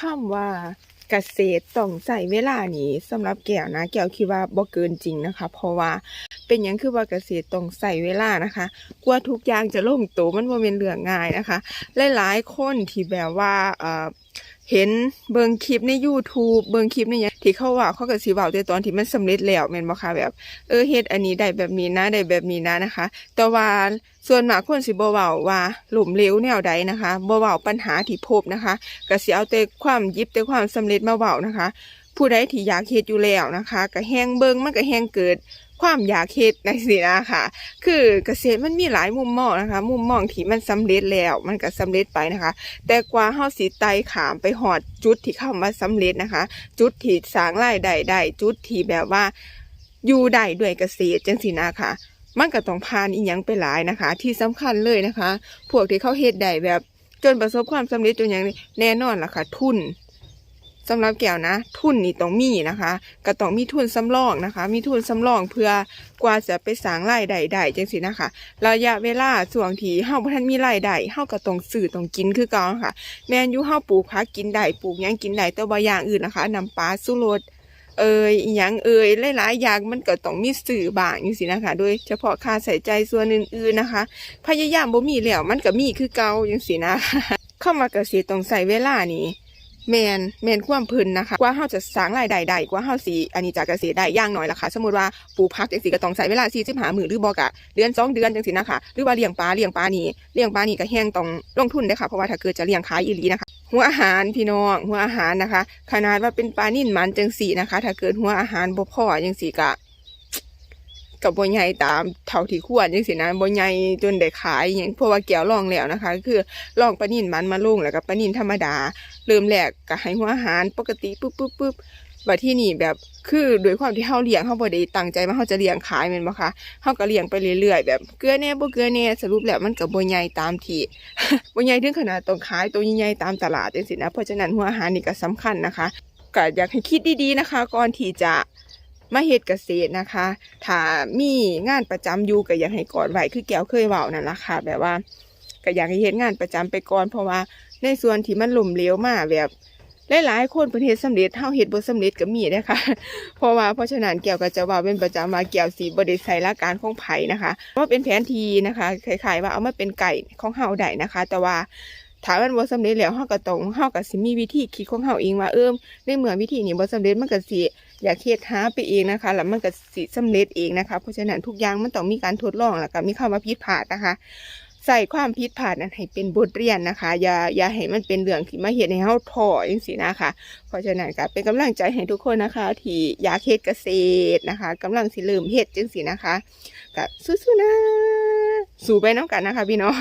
คำว่าเกษตรต้องใส่เวลานี้สำหรับแก้วนะ แก้วคิดว่าบ่เกินจริงนะคะ เพราะว่าเป็นอยังคือว่าเกษตรต้องใส่เวลานะคะกว่าทุกอย่างจะลงตัวมันบ่เป็นเรื่องง่ายนะคะ หลายๆคนที่แบบว่าเอ่อ เห็นเบิ่งคลิปใน YouTube เบิ่งคลิปในหยังที่เขาว่าเขาก็สิเว้าแต่ตอนที่มันสำเร็จแล้วแม่นบ่คะแบบเออเฮ็ดอันนี้ได้แบบนี้นะได้แบบนี้นะนะคะ แต่ว่าส่วนมากคนสิบ่เว้าว่าหลุมเหลวแนวใดนะคะบ่เว้าปัญหาที่พบนะคะก็สิเอาแต่ความยิบแต่ความสำเร็จมาเว้านะคะ ผู้ใดที่อยากเฮ็ดอยู่แล้วนะคะก็แฮงเบิ่งมันก็แฮงเกิด ความอยากเฮ็ดจังซี่นะคะคือเกษตรมันมีหลายมุมมองนะคะ มุมมองที่มันสำเร็จแล้วมันก็สำเร็จไปนะคะ แต่กว่าเฮาสิไต่ขามไปฮอดจุดที่เข้ามาสำเร็จนะคะ จุดที่สร้างรายได้ได้จุดที่แบบว่าอยู่ได้ด้วยเกษตรจังซี่นะคะมันก็ต้องผ่านอีหยังไปหลายนะคะ ที่สำคัญเลยนะคะ พวกที่เขาเฮ็ดได้แบบจนประสบความสำเร็จจนอย่างแน่นอนล่ะค่ะทุน สำหรับแก้วนะ ทุนนี่ต้องมีนะคะก็ต้องมีทุนสำรองนะคะ มีทุนสำรองเพื่อกว่าจะไปสร้างรายได้ได้จังซี่นะคะระยะเวลาช่วงที่เฮาบ่ทันมีรายได้เฮาก็ต้องซื้อต้องกินคือเก่าค่ะ แม่นอยู่เฮาปลูกผักกินได้ปลูกหยังกินได้แต่ว่าอย่างอื่นนะคะน้ำปลาสุรสเอ่ยอยังเอ่ยหลายๆอย่างมันก็ต้องมีสื่อบางจังซี่นะคะ โดยเฉพาะค่าใส่ใจส่วนอื่นๆนะคะ พยายามบ่มีแล้วมันก็มีคือเก่าจังซี่นะ เข้ามาเกษตรต้องใช้เวลานี่ แมนแมนความพิ่นนะคะ กว่าเฮาจะสร้างรายได้ได้กว่าเฮาสิอันนี้จากเกษตรได้ย่างน้อยล่ะค่ะ สมมติว่าปลูกผักจังซี่ก็ต้องใช้เวลา45มื้อหรือบ่ก็เดือนสองเดือนจังซี่นะคะ หรือว่าเลี้ยงปลาเลี้ยงปลานี่เลี้ยงปลานี่ก็แฮงต้องลงทุนเด้ค่ะเพราะว่าถ้าเกิดจะเลี้ยงขายอีหลีนะคะ หัวอาหารพี่น้องหัวอาหารนะคะ ขนาดว่าเป็นปลานิ่นมันจังสีนะคะ ถ้าเกิดหัวอาหารบ่พอจังสีกะ กับบ่ใหญ่ตามเท่าที่ควรจังสีนะบ่ใหญ่จนได้ขายอย่างเพราะว่าแก้วลองแล้วนะคะ คือลองปลานิ่นมันมาลงแล้วก็ปลานิ่นธรรมดา เริ่มแรกก็ให้หัวอาหารปกติปุ๊บปุ๊บปุ๊บว่าที่นี่แบบคือโดยความที่เฮาเลี้ยงเฮาบ่ได้ตั้งใจว่าเฮาจะเลี้ยงขายแม่นบ่คะเฮาก็เลี้ยงไปเรื่อยๆแบบเกลือแหน่บ่เกลือแน่สรุปแล้วมันก็บ่ใหญ่ตามที่บ่ใหญ่ถึงขนาดต้องขายตัวใหญ่ๆตามตลาดจังซี่นะเพราะฉะนั้นหัวอาหารนี่ก็สำคัญนะคะก็อยากให้คิดดีๆนะคะ ก่อนที่จะ มาเฮ็ดเกษตรนะคะ ถ้ามีงานประจำอยู่ก็อยากให้ก่อนไว้คือแก้วเคยเว้านั่นล่ะค่ะ แบบว่าก็อยากให้เฮ็ดงานประจำไปก่อน เพราะว่าในส่วนที่มันหล่มเหลวมาแบบหลายๆคนเพิ่นเฮ็ดสำเร็จเฮาเฮ็ดบ่สำเร็จก็มีนะคะเพราะว่าเพราะฉะนั้นแก้วก็จะว่าเป็นประจำว่าแก้วสิบ่ได้ใส่ลักการของไผนะคะว่าเป็นแผนทีนะคะคล้ายๆว่าเอามาเป็นไก่ของเฮาได้นะคะ แต่ว่า ถ้ามันบ่สำเร็จแล้วเฮาก็ต้องเฮาก็สิมีวิธีคิดของเฮาเองว่าเออในเมื่อวิธีนี้บ่สำเร็จมันก็สิอยากเฮ็ดหาไปเองนะคะแล้วมันก็สิสำเร็จเองนะคะ เพราะฉะนั้นทุกอย่างมันต้องมีการทดลองแล้วก็มีคำว่าผิดพลาดนะคะใส่ความผิดพลาดนั้นให้เป็นบทเรียนนะคะ อย่าอย่าให้มันเป็นเรื่องที่มาเฮ็ดให้เฮาท้อจังซี่นะคะ เพราะฉะนั้นก็เป็นกำลังใจให้ทุกคนนะคะ ที่อยากเฮ็ดเกษตรนะคะกำลังสิเริ่มเฮ็ดจังซี่นะคะก็สู้ๆนะ สู้ไปน้ำกันนะคะพี่น้อง